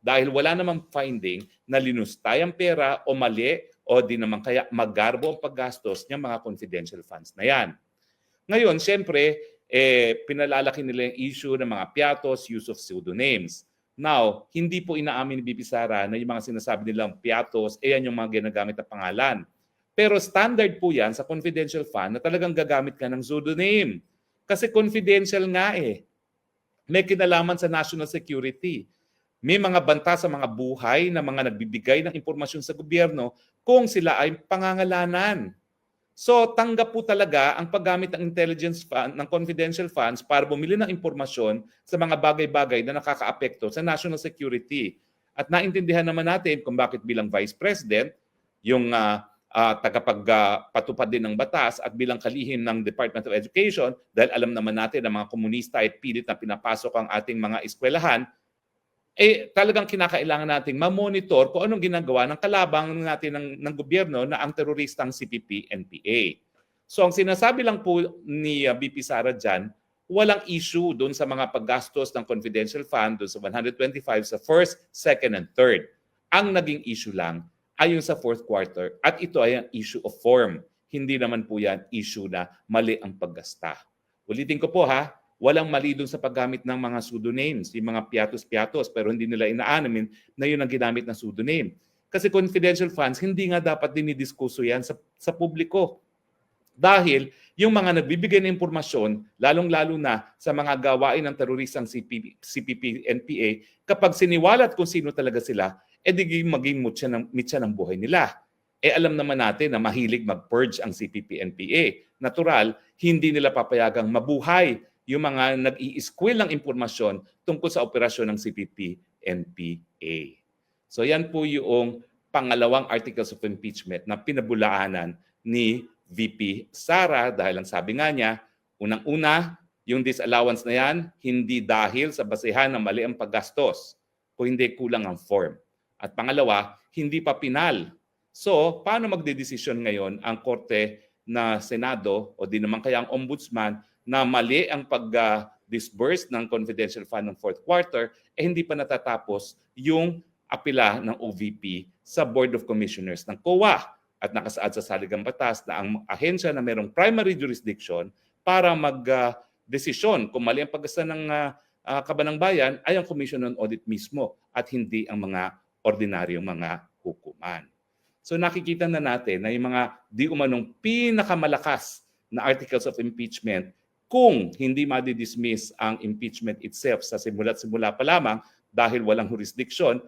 dahil wala namang finding na linustay ang pera o mali o di naman kaya magarbo ang paggastos ng mga confidential funds na yan. Ngayon, siyempre, eh, pinalalaki nila yung issue ng mga piatos, use of pseudonyms. Now, hindi po inaamin ni BP Sara na yung mga sinasabi nilang piatos, eh yan yung mga ginagamit na pangalan. Pero standard po yan sa confidential fund na talagang gagamit ka ng pseudonym. Kasi confidential nga eh. May kinalaman sa national security. May mga banta sa mga buhay na mga nagbibigay ng impormasyon sa gobyerno kung sila ay pangangalanan. So tanggap po talaga ang paggamit ng intelligence fund, ng confidential funds para bumili ng impormasyon sa mga bagay-bagay na nakakaapekto sa national security. At naintindihan naman natin kung bakit bilang Vice President, yung uh, uh, tagapagpatupad din ng batas at bilang kalihim ng Department of Education, dahil alam naman natin na mga komunista ay pilit na pinapasok ang ating mga eskwelahan, eh talagang kinakailangan nating ma-monitor kung anong ginagawa ng kalabang natin ng, ng gobyerno na ang teroristang CPP-NPA. So ang sinasabi lang po ni uh, BP Sara dyan, walang issue doon sa mga paggastos ng confidential fund doon sa 125 sa first, second, and third. Ang naging issue lang ay yung sa fourth quarter at ito ay ang issue of form. Hindi naman po yan issue na mali ang paggasta. Ulitin ko po ha, walang mali doon sa paggamit ng mga pseudonyms, yung mga piatos-piatos, pero hindi nila inaanamin na yun ang ginamit na pseudonym. Kasi confidential funds, hindi nga dapat dinidiskuso yan sa, sa publiko. Dahil yung mga nagbibigay ng impormasyon, lalong-lalo na sa mga gawain ng teroristang CPP, CPP, NPA, kapag siniwalat kung sino talaga sila, eh di maging mutya ng, mitya ng buhay nila. Eh alam naman natin na mahilig mag-purge ang CPP, NPA. Natural, hindi nila papayagang mabuhay yung mga nag-i-squill ng impormasyon tungkol sa operasyon ng CPP-NPA. So yan po yung pangalawang articles of impeachment na pinabulaanan ni VP Sara dahil ang sabi nga niya, unang-una, yung disallowance na yan, hindi dahil sa basehan ng mali ang paggastos, kung hindi kulang ang form. At pangalawa, hindi pa pinal. So, paano magdedesisyon ngayon ang korte na Senado o di naman kaya ang ombudsman na mali ang pag-disburse ng confidential fund ng fourth quarter, eh hindi pa natatapos yung apila ng OVP sa Board of Commissioners ng COA at nakasaad sa saligang batas na ang ahensya na mayroong primary jurisdiction para mag-desisyon kung mali ang paggasta ng uh, uh, kabanang bayan ay ang Commission on Audit mismo at hindi ang mga ordinaryong mga hukuman. So nakikita na natin na yung mga di umanong pinakamalakas na articles of impeachment kung hindi madi-dismiss ang impeachment itself sa simula't simula pa lamang dahil walang jurisdiction,